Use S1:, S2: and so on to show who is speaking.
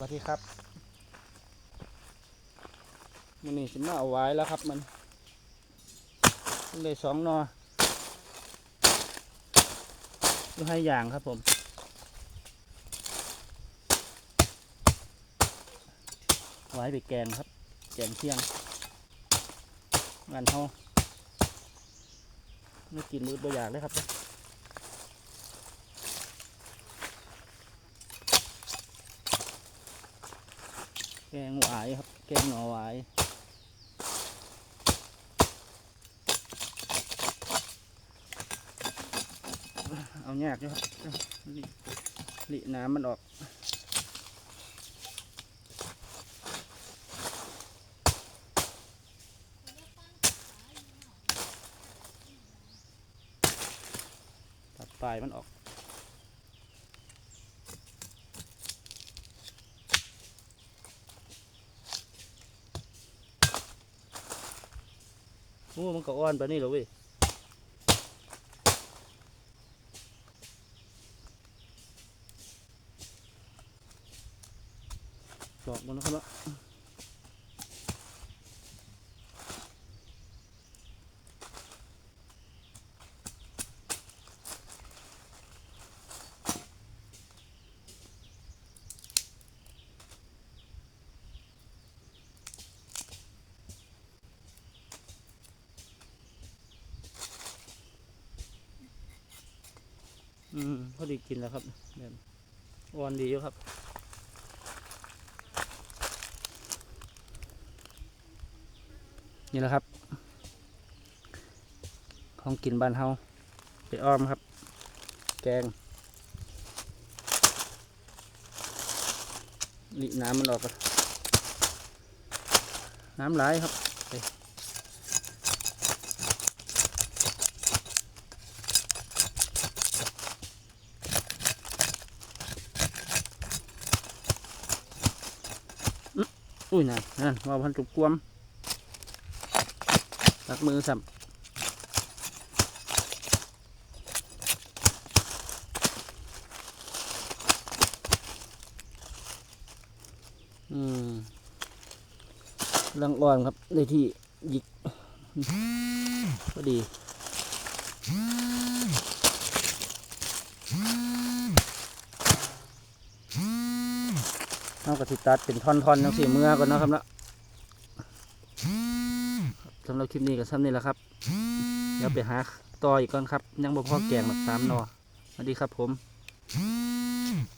S1: สวัสดีครับมันนี่สิมาเอาไว้แล้วครับมันเลยสองนอดูให้อย่างครับผมไว้ไปแกงครับ แกงเที่ยงงานเฮาไม่กินมือตัวอย่างเลยครับ แกงหวายครับ แกงหน่อหวายเอาแยกด้วยครับลิลิน้ำมันออกตัดปลายมันออก งูมันก็อ่อนไปนี่เหรอเว้ยดอกมันนะครับละ อืมพอดีกินแล้วครับแบบอ่อนดีอยู่ครับ นี่แหละครับ ของกินบ้านเฮาไปอ้อมครับ แกงนี่น้ำมันออกก่อนน้ำไหลายครับ อุ้ยนั่นนั่นว่าพันจุกกวมตักมือสัมอืมลังอ่อนครับในที่หยิกพอดี เองกระติตัดเป็นท่อนๆทั้งสี่เมื่อก่อนนะครับเนาะสำหรับคลิปนี้ก็ซ้ำนี่แหละครับเดี๋ยวไปหาต่ออีกก่อนครับ ยังบ่พอแกงแบบสามนอสวัสดีครับผม
S2: Hmm.